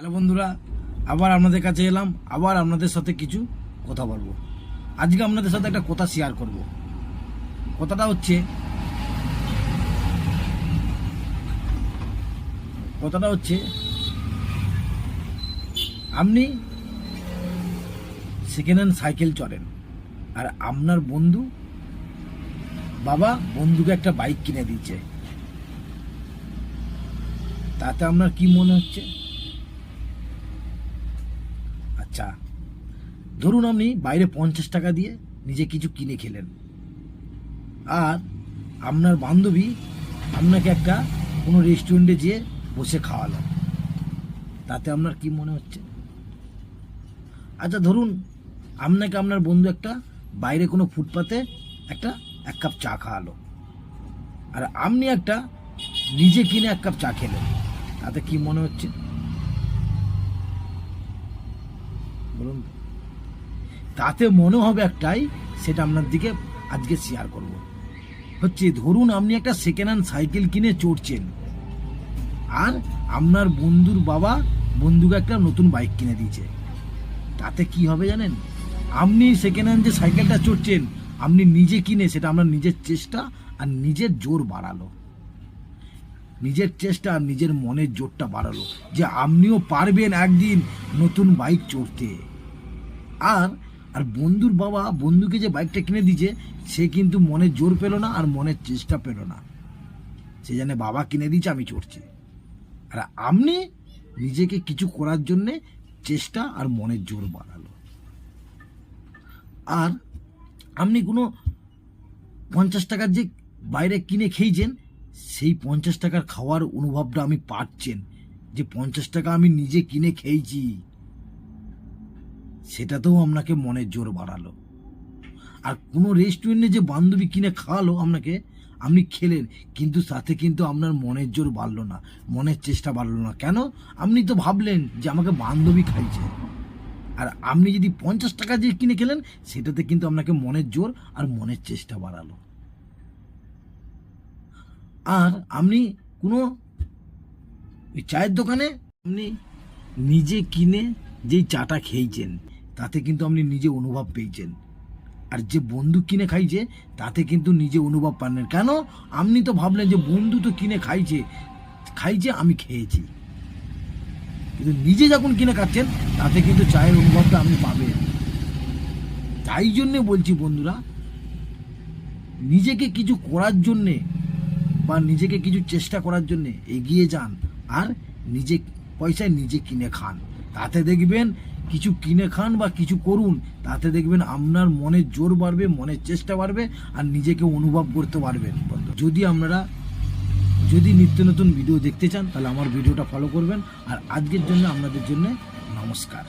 Hello বন্ধুরা, আবার আপনাদের কাছে এলাম, আবার আপনাদের সাথে কিছু কথা বলব। আজকে আপনাদের সাথে একটা কথা শেয়ার করব। কথাটা হচ্ছে কথাটা হচ্ছে, আপনি সেকেন্ড হ্যান্ড সাইকেল চড়েন, আর আপনার বন্ধু, বাবা বন্ধুকে একটা বাইক কিনে দিচ্ছে তাতে আপনার কি মনে হচ্ছে? আচ্ছা ধরুন আপনি বাইরে পঞ্চাশ টাকা দিয়ে নিজে কিছু কিনে খেলেন। আর আপনার বান্ধবী আপনাকে একটা কোনো রেস্টুরেন্টে যেয়ে বসে খাওয়ালো। তাতে আপনার কি মনে হচ্ছে? আচ্ছা ধরুন আপনাকে আপনার বন্ধু একটা বাইরে কোনো ফুটপাতে একটা এক কাপ চা খাওয়ালো। আর আপনি একটা নিজে কিনে এক কাপ চা খেলেন। তাতে কি মনে হচ্ছে? বলুন। তাতে মনে হবে একটাই, সেটা আপনার দিকে আজকে শেয়ার করব। হচ্ছে, ধরুন আপনি একটা সেকেন্ড হ্যান্ড সাইকেল কিনে চড়ছেন, আর আপনার বন্ধুর বাবা বন্ধুকে একটা নতুন বাইক কিনে দিয়েছে। তাতে কি হবে জানেন? আপনি সেকেন্ড হ্যান্ড যে সাইকেলটা চড়ছেন, আপনি নিজে কিনে, সেটা আপনার নিজের চেষ্টা আর নিজের জোর বাড়ালো। নিজের চেষ্টা আর নিজের মনের জোরটা বাড়ালো যে আপনিও পারবেন একদিন নতুন বাইক চড়তে। আর আর বন্ধুর বাবা বন্ধুকে যে বাইকটা কিনে দিয়েছে, সে কিন্তু মনে জোর পেল না আর মনের চেষ্টা পেল না। সে জানে বাবা কিনে দিয়েছে, আমি চড়ছি। আর আপনি নিজেকে কিছু করার জন্যে চেষ্টা আর মনের জোর বাড়ালো। আর আপনি কোনো পঞ্চাশ টাকার যে বাইরে কিনে খেয়েছেন, সেই পঞ্চাশ টাকার খাওয়ার অনুভবটা আমি পাচ্ছেন। যে পঞ্চাশ টাকা আমি নিজে কিনে খেয়েছি। সেটাতেও আপনাকে মনের জোর বাড়ালো। আর কোনো রেস্টুরেন্টে যে বান্ধবী কিনে খাওয়ালো আপনাকে, আপনি খেলেন, কিন্তু সাথে কিন্তু আপনার মনের জোর বাড়লো না, মনের চেষ্টা বাড়লো না। কেন? আপনি তো ভাবলেন যে আমাকে বান্ধবী খাইছে। আর আপনি যদি পঞ্চাশ টাকা দিয়ে কিনে খেলেন, সেটাতে কিন্তু আপনাকে মনের জোর আর মনের চেষ্টা বাড়ালো। আর আপনি কোনো চায়ের দোকানে, আপনি নিজে কিনে যেই চাটা খেয়েছেন তাতে কিন্তু আপনি নিজে অনুভব পেয়েছেন। আর যে বন্ধু কিনে খাইছে, তাতে কিন্তু নিজে অনুভব পাননি কেন? আপনি তো ভাবলেন যে বন্ধু তো কিনে খাইছে খাইছে, আমি খেয়েছি। কিন্তু নিজে যখন কিনে খাচ্ছেন, তাতে কিন্তু চায়ের অনুভবটা আপনি পাবেন। তাই জন্যে বলছি বন্ধুরা, নিজেকে কিছু করার জন্যে বা নিজেকে কিছু চেষ্টা করার জন্যে এগিয়ে যান। আর নিজে, পয়সায় নিজে কিনে খান। তাতে দেখবেন কিছু কিনে খান বা কিছু করুন, তাতে দেখবেন আপনার মনের জোর বাড়বে মনের চেষ্টা বাড়বে, আর নিজেকে অনুভব করতে পারবেন। যদি আপনারা, যদি নিত্য নতুন ভিডিও দেখতে চান, তাহলে আমার ভিডিওটা ফলো করবেন আর আজকের জন্য আপনাদের জন্য নমস্কার